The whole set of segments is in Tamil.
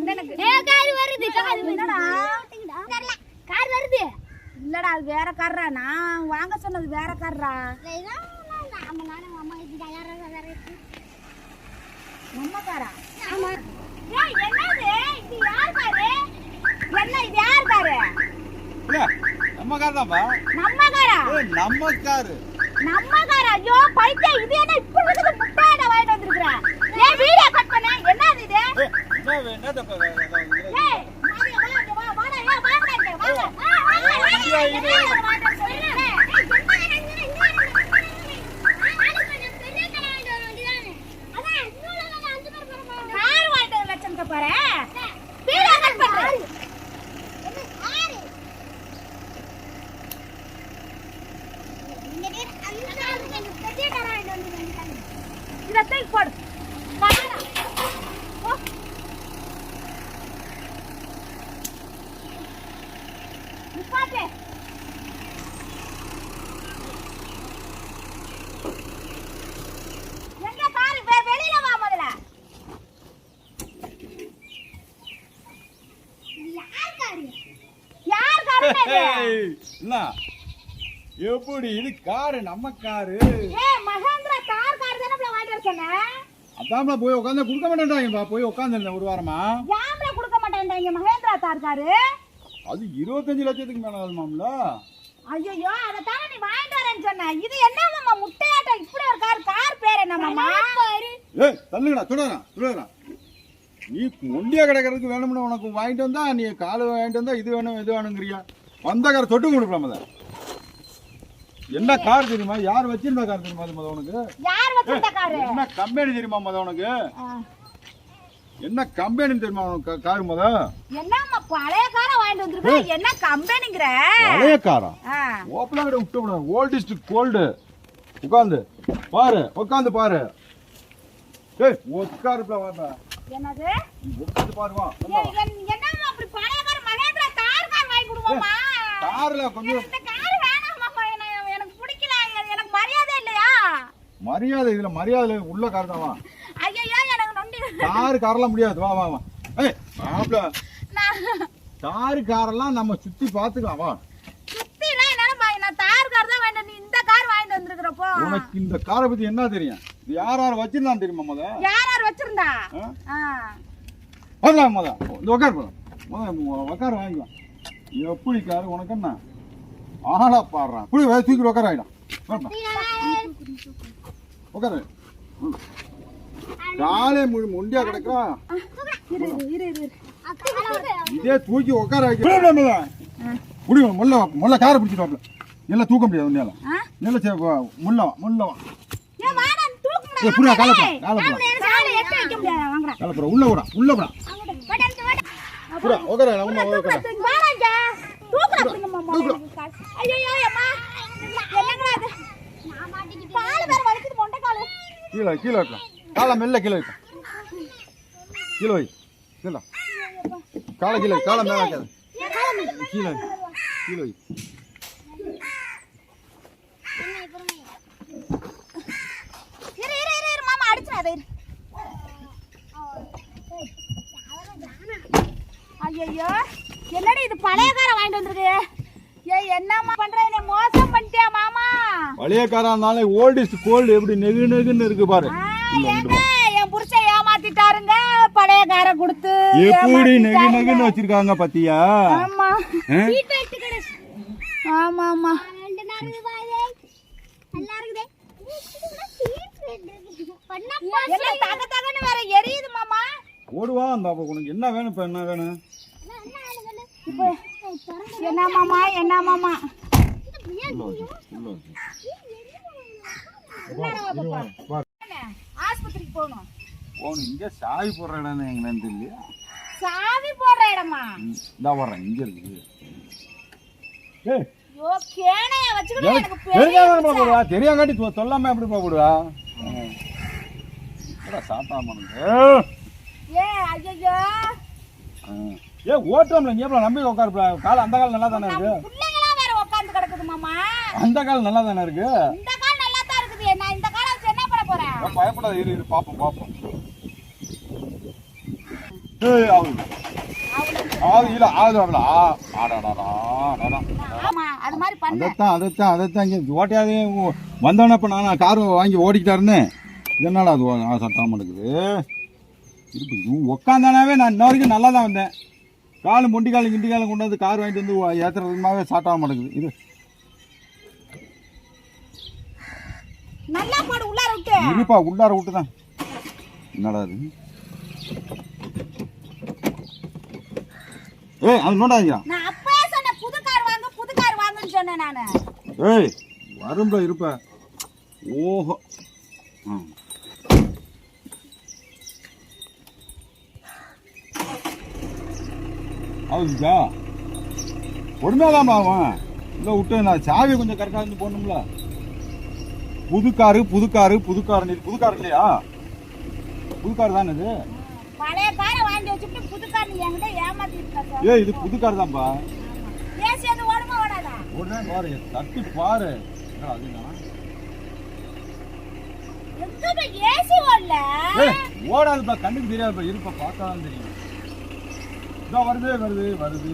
ஏ கார் வருது கார் என்னடா? கார் வருது. இல்லடா அது வேற கார்ரா? நான் வாங்க சொன்னது வேற கார்ரா? நம்ம காரா? ஆமா. ஏய் என்னது? இது யார் காரு? என்ன இது யார் காரு? இல்ல, நம்ம கார் தான்ப்பா நம்ம காரா? ஏய், நம்ம காரு. நம்ம காரா? ஐயோ பைத்தியம். இது என்ன முட்டாட வாங்கிட்டு வந்திருக்கிற? ஏன் வீடியோ கட் பண்ண. என்னது இது? ஏய், போடு காரா ஓ நிப்பாட்டு எங்க காரு வெ- வெளியில வா முதல்ல யார் காரு இது ஏய், என்ன? எப்படி இது காரு நம்ம காரு? மகேந்திரா தார் கார் தானே வாங்கிட்டு வர சொன்னேன் அதாம்ல போய் உட்காந்து கொடுக்க மாட்டேன்டாங்கப்பா போய் உட்காந்துருந்தேன் ஒரு வாரமா? யாம்ல கொடுக்க மாட்டேன்டாங்க மகேந்திரா தார் காரு? அது இருபத்தஞ்சு லட்சத்துக்கு மேல ஆகுமாம்ல ஐயோ அத தானே நீ வாங்கிட்டு வரேன்னு சொன்ன. இது என்ன மாமா முட்டையாட்டம்? இப்படி ஒரு கார் கார் பேர் என்ன மாமா? ஏய் தள்ளுங்கடா துடுறா துடுறா. நீ ஒண்டியா கிடக்கிறதுக்கு வேணும்னு உனக்கு வாங்கிட்டு வந்தா நீ காலு வாங்கிட்டு வந்தா இது வேணும் இது வேணுங்கிறியா வந்த கார் தொட்டு கொடுக்கலாம் அத என்ன கார் தெரியுமா? யார் வச்சிருந்த கார் தெரியுமா அது முத உனக்கு? யார் வச்சிருந்த காரு? என்ன கம்பெனி தெரியுமா முத உனக்கு? ஆ. என்ன கம்பெனி தெரியுமா உனக்கு கார் முத என்னம்மா பழைய காரை வாங்கிட்டு வந்திருக்க? என்ன கம்பெனிங்கிற? பழைய காரா. ஓப்பனா கிட்ட விட்டு விட ஓல்டஸ்ட் கோல்டு உட்காந்து பாரு உட்காந்து பாரு. ஏய் உட்காருப்பா வாப்பா. என்னது? உட்காந்து பாரு வா. என்னம்மா அப்படி பழைய கார் மகேந்திரா தார் கார் வாங்கி கொடுங்கம்மா. கார்ல கொஞ்சம் இந்த கார் வேணாமாம்மா எனக்கு எனக்கு பிடிக்கல. எனக்கு- மரியாதை இல்லையா? மரியாதை இதுல மரியாதை உள்ள கார் தான் வா. ஐயோ எனக்கு நொண்டி. காரு காரெல்லாம் முடியாது. வா வா வா. ஏய் மாப்ள காரு காரெல்லாம் நம்ம சுத்தி பாத்துக்கலாம் வா. சுத்திலாம் என்னால நான் தார் கார் தான் வாங்கிட்டு நீ இந்த கார் வாங்கிட்டு வந்திருக்கிறப்போ. உனக்கு இந்த காரை பத்தி என்ன தெரியும்? இது யார் யார் வச்சிருந்தான் தெரியுமா முத? யார் யார் வச்சிருந்தா. வரலாம் முத இந்த உட்கார் போதும். முத உட்கார வாங்கிக்கலாம் எப்படி காரு உனக்கு என்ன? ஆளா பாடுறான். புடி வே தூக்கி உட்கார ஆயிடும் உட்காரு. காலே முழு முண்டியா இரு இதே தூக்கி உட்கார புடி முல்ல முல்ல காரை பிடிச்சிட்டு வாப்ல. நல்லா தூக்க முடியாது உன்னால? நல்ல சே வா, முல்ல வா, முல்ல வா. ஏன் வா, நான் தூக்குங்கடா, ஏய், புடுடா, காலை வாங்க. புடு, காலை புடு. வாங்க, எனக்கு காலை எட்ட வைக்க முடியாது, வாங்கடா. காலை புறா உள்ள விடா உள்ள விடா புறா உட்கார உட்கார தூக்கு, வாடா இங்க. தூக்குடா, பிடிங்க மாமா, எனக்கு கால். ஐயையோ, அம்மா. என்னங்கடா இது? காலு வேற வலிக்குது, மொண்டை காலு. கீழே கீழே வைக்கலாம் காலை மெல்ல கீழே வைக்க கீழே வை கீழே காலை கீழே காலை மேலே வைக்காத வை. ஐயையோ, என்னடி இது பழைய காரை வாங்கிட்டு வந்திருக்கு என்னம்மா பண்ற? என்னை மோசம் பண்ணிட்டியா மாமா? பழைய காரா இருந்தாலும் ஓல்டஸ்ட் கோல்டு எப்படி நெகு நெகுன்னு இருக்கு பாரு. என் புருஷன் ஏமாத்திட்டாருங்க. பழைய காரை கொடுத்து எப்படி நெகு. நெகுன்னு வச்சிருக்காங்க பாத்தியா? ஆமா? ஆமா ஆமா. ஓடுவா அந்த உனக்கு என்ன வேணும் இப்ப? என்ன வேணும்? இப்போ என்ன மாமா என்ன மாமா. ஆஸ்பத்திரிக்கு போகணும். போகணும். இங்க சாவி போடுற இடம் எங்கன்னு தெரியல சாவி போடுற இடமா? இந்த வர்றேன் இங்க இருக்கு தெரியாங்காட்டி சொல்லாம எப்படி போடுவா? சாத்தாமனுங்க ஏ ஐயோ ஏ ஓட்டுறோம்ல நீ எவ்வளவு நம்பி உட்காருப்பா கால் அந்த கால் நல்லா தானே இருக்கு? பிள்ளைங்களாம் வேற உட்கார்ந்து கிடக்குது மாமா. அந்த கால் நல்லா தானே இருக்கு? இந்த கால் நல்லா தான் இருக்குது நான் இந்த காலை வச்சு என்ன பண்ண போறேன்? பயப்படாத இரு இரு பாப்போம் பாப்போம். ஏய் ஆகுது ஆகுது இல்ல ஆகுது ஆகுது ஆ ஆடாடாடா ஆடாடா ஆமா அது மாதிரி பண்ண. அதைத்தான் அதைத்தான் அதைத்தான் இங்கே ஓட்டையாதே வந்தோடனே இப்போ நான் கார் வாங்கி ஓடிக்கிட்டா இருந்தேன் இதனால அது சட்டாக மாட்டேங்குது இருக்கு உட்காந்தானாவே நான் இன்ன வரைக்கும் நல்லா தான் வந்தேன். காலு முண்டி காலு கிண்டி காலம் கொண்டு வந்து கார் வாங்கிட்டு வந்து ஏற்றுறதுமாவே ஸ்டார்ட் ஆக மாட்டேங்குது. இது இருப்பா உள்ளார விட்டு. தான் என்னடா இது? ஏய் அது நோண்டாதீங்க நான் அப்பவே சொன்னேன் புது கார் வாங்க புது கார் வாங்குன்னு சொன்னேன் நானு. ஏய் வரும்ப இருப்ப. ஓஹோ. ஆ. அதுக்கா பொறுமையாதான் ஆகும் இல்லை விட்டு நான் சாவி கொஞ்சம் கரெக்டாக இருந்து போடணும்ல. புது காரு புது காரு புது காரு புது கார் இல்லையா? புது கார் தானே இது? பழைய காரை வாங்கி வச்சுட்டு புது கார் என்கிட்ட ஏமாத்திட்டு ஏய் இது புது கார் தான்ப்பா ஏசி அது ஓடுமா ஓடாதா? உடனே பாரு தட்டி பாரு. என்ன? எங்கப்பா ஏசி ஓடல? ஏய், ஓடாதுப்பா. கண்ணுக்கு தெரியாதுப்பா. இருப்பா பார்த்தாதான் தெரியும். இதோ வருது வருது வருது.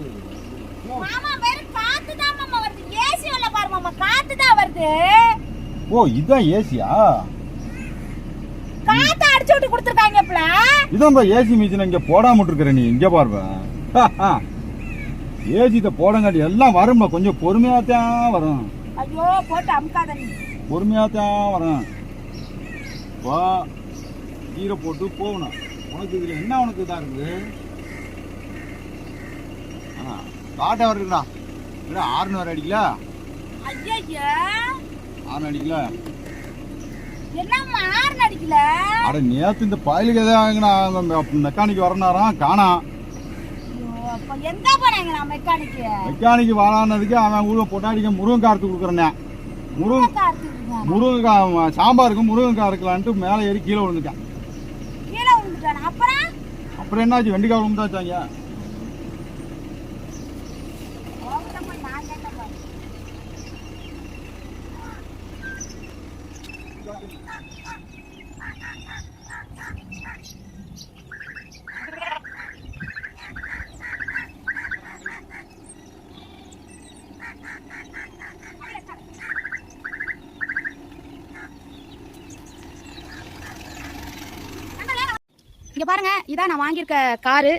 மாமா வெறும் காத்து தான் மாமா வருது. ஏசி வரல பாரு மாமா காத்து தான் வருது. ஓ இதான் ஏசியா? காத்து அடிச்சு விட்டு கொடுத்துருக்காங்கப்பல இதான்ப்பா ஏசி மிஷின் இங்க போடாம இருக்கிற நீ இங்க பாருப்பா. ஏசி இதை போடங்காட்டி எல்லாம் வரும்பா கொஞ்சம் பொறுமையா தான் வரும். ஐயோ போட்டு அமுக்காத நீ. பொறுமையா தான் வரும். வா கீரை போட்டு போகணும். உனக்கு இதுல என்ன உனக்கு இதா இருக்குது? காட்டை வருதுடா இல்லை வர அடிக்கல ஆறுனு அடிக்கல? அட நேத்து இந்த பயலுக்கு எதாவது மெக்கானிக் வரனாராம் காணாம் மெக்கானிக் வரானதுக்கு அவன் ஊழ பொட்டாடிக்க முருங்கக்காரத்து கொடுக்குறேன். முருங்க முருங்கக்காய் சாம்பாருக்கு முருங்கக்காய் இருக்கலான்ட்டு மேலே ஏறி கீழே விழுந்துட்டான். அப்புறம்? என்னாச்சு? வெண்டிக்காய் விழுந்தாச்சாங்க அவங்கள்ட்ட போய் நான் கேட்ட பாரு. இங்க பாருங்க இதான் நான் வாங்கியிருக்க காரு.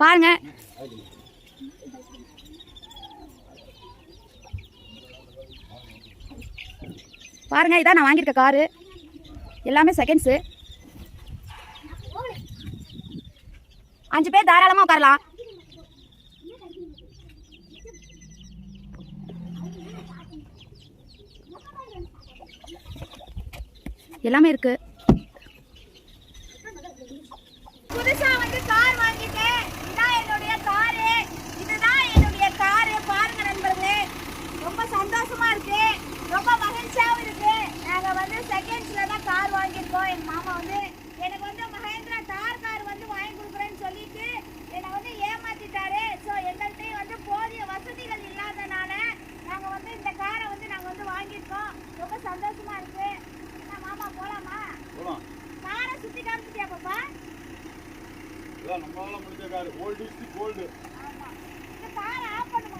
பாருங்க பாருங்க இதான் நான் வாங்கியிருக்க காரு எல்லாமே செகண்ட்ஸு அஞ்சு பேர் தாராளமாக உட்காரலாம். எல்லாமே இருக்கு. புதுசா வந்து கார் வாங்கிட்டேன். இதான் என்னுடைய காரு இதுதான் என்னுடைய காரு பாருங்க நண்பர்களே ரொம்ப சந்தோஷமா இருக்கு. ரொம்ப மகிழ்ச்சியாவும் இருக்கு. நாங்க வந்து செகண்ட்ஸ்ல தான் கார் வாங்கியிருக்கோம். எங்க மாமா வந்து எனக்கு வந்து மகேந்திரா தார் கார் வந்து வாங்கி கொடுக்குறேன்னு சொல்லிட்டு என்னை வந்து ஏமாத்திட்டாரு. ஸோ எங்கள்கிட்ட வந்து போதிய வசதிகள் இல்லாதனால நாங்க வந்து இந்த காரை வந்து நாங்க வந்து வாங்கியிருக்கோம். ரொம்ப சந்தோஷமா இருக்கு. என்ன மாமா போலாமா? காரை சுத்தி காமிச்சிட்டியா பாப்பா? நம்மளால முடிஞ்ச காரு ஓல்டு இஸ் கோல்டு ஆமா. இந்த காரை ஆஃப் பண்ணு.